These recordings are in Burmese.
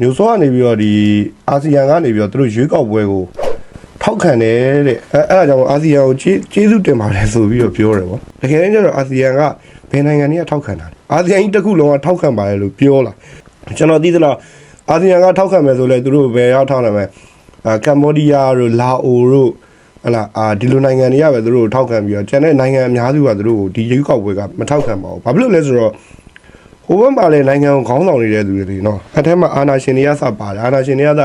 မျိုးစောကနေပြီးတော့ဒီအာဆီယံကနေပြီးတော့သူတို့ရွေးကောက်ပွဲကိုထောက်ခံတယ်တဲ့အဲအဲ့ဒါကြောင့်အာဆီယံကိုကျေးကျေးဇူးတင်ပါတယ်ဆိုပြီးတော့ပြောတယ်ပေါ့တကယ်တမ်းကျတော့အာဆီယံကဘယ်နိုင်ငံတွေကထောက်ခံတာလဲအာဆီယံကြီးတစ်ခုလုံးကထောက်ခံပါတယ်လို့ပြောလာကျွန်တော်သိသလားအာဆီယံကထောက်ခံမယ်ဆိုလဲသူတို့ဘယ်ရောက်ထောက်နိုင်မလဲအာကမ္ဘောဒီးယားတို့လာအိုတို့ဟလာအာဒီလိုနိုင်ငံတွေကပဲသူတို့ကိုထောက်ခံပြီးတော့ကျန်တဲ့နိုင်ငံအများစုကသူတို့ကိုဒီရွေးကောက်ပွဲကမထောက်ခံပါဘူးဘာဖြစ်လို့လဲဆိုတော့ ဟိုဘက်မှာလည်းနိုင်ငံကိုခေါင်းဆောင်နေတဲ့သူတွေတွေနော်အထက်မှာအာနာရှင်တွေကစပါတယ်အာနာရှင်တွေကစ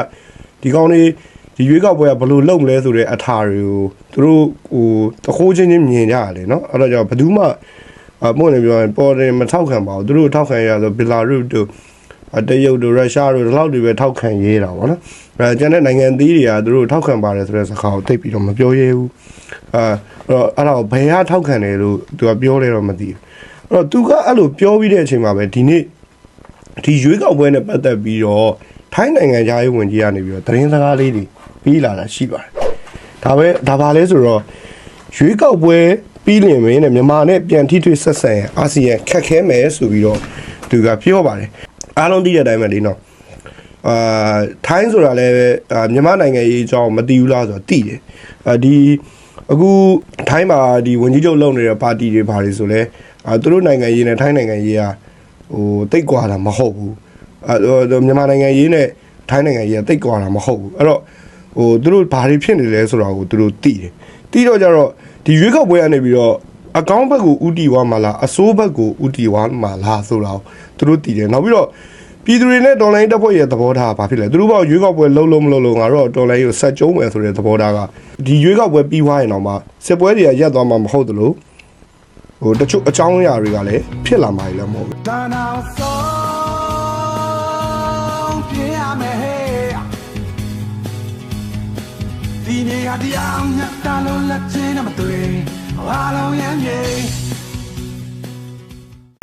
ဒီကောင်းလေးဒီရွေးကောက်ပွဲကဘယ်လိုလုပ်မလဲဆိုတဲ့အထာတွေကိုသူတို့ဟိုတခိုးချင်းချင်းမြင်ကြရတယ်နော်အဲ့တော့ကြောင့်ဘယ်သူမှအမွန်းနေပြောရင်ပေါ်တယ်မထောက်ခံပါဘူးသူတို့ထောက်ခံရဆိုဘီလာရုစ်တို့အတရုတ်တို့ရုရှားတို့ဒီလောက်တွေပဲထောက်ခံရေးတာပေါ့နော်အဲကျန်တဲ့နိုင်ငံသီးတွေကသူတို့ထောက်ခံပါတယ်ဆိုတဲ့စကားကိုသိပ်ပြီးတော့မပြောရဲဘူးအာအဲ့တော့အဲ့ဒါကိုဘယ်ဟာထောက်ခံတယ်လို့သူကပြောလဲတော့မသိဘူးအဲ့ တော့သူကအဲ့လိုပြောပြီးတဲ့အချိန်မှာပဲဒီနေ့ဒီရွေးကောက်ပွဲနဲ့ပတ်သက်ပြီးတော့ထိုင်းနိုင်ငံသားရေးဝန်ကြီးကနေပြီးတော့သတင်းစကားလေးတွေပြီးလာတာရှိပါတယ်။ဒါပဲဒါပါလဲဆိုတော့ရွေးကောက်ပွဲပြီးလင်မင်းနဲ့မြန်မာနဲ့ပြန်ထိတွေ့ဆက်ဆံရင်အာဆီယံခက်ခဲမယ်ဆိုပြီးတော့သူကပြောပါတယ်။အားလုံးသိတဲ့အတိုင်းပဲလေနော်။အာထိုင်းဆိုတာလည်းအာမြန်မာနိုင်ငံရေးအကြောင်းမသိဘူးလားဆိုတော့သိတယ်။အာဒီအခုထိုင်းမှာဒီဝန်ကြီးချုပ်လုပ်နေတဲ့ပါတီတွေဘာတွေဆိုလဲ အာသူတို့နိုင်ငံရေးနဲ့ထိုင်းနိုင်ငံရေးကဟိုတိတ်ကွာတာမဟုတ်ဘူးအဲဟိုမြန်မာနိုင်ငံရေးနဲ့ထိုင်းနိုင်ငံရေးကတိတ်ကွာတာမဟုတ်ဘူးအဲ့တော့ဟိုသူတို့ဘာတွေဖြစ်နေလဲဆိုတာကိုသူတို့သိတယ်သိတော့ကြတော့ဒီရွေးကောက်ပွဲကနေပြီးတော့အကောင့်ဘက်ကိုဥတီဝါမှာလားအစိုးဘက်ကိုဥတီဝါမှာလားဆိုတာကိုသူတို့သိတယ်နောက်ပြီးတော့ပြည်သူတွေနဲ့တော်လိုင်းတပ်ဖွဲ့ရဲ့သဘောထားကဘာဖြစ်လဲသူတို့ဘောရွေးကောက်ပွဲလုံးလုံးမလုံးလုံးငါတော့တော်လိုင်းကိုဆက်ကျုံးမယ်ဆိုတဲ့သဘောထားကဒီရွေးကောက်ပွဲပြီးသွားရင်တော့မှစစ်ပွဲတွေကရပ်သွားမှာမဟုတ်သလို ဟိုတချို့အကြောင်းအရာတွေကလည်းဖြစ်လာမှာလည်းမဟုတ်ဘူးတန်အောင်ဆုံးပြရမယ်ဟဲ့ဒီနေရာတရားညတ်တလုံးလက်ချင်းနဲ့မတွေ့အားလုံးရမ်းမြေ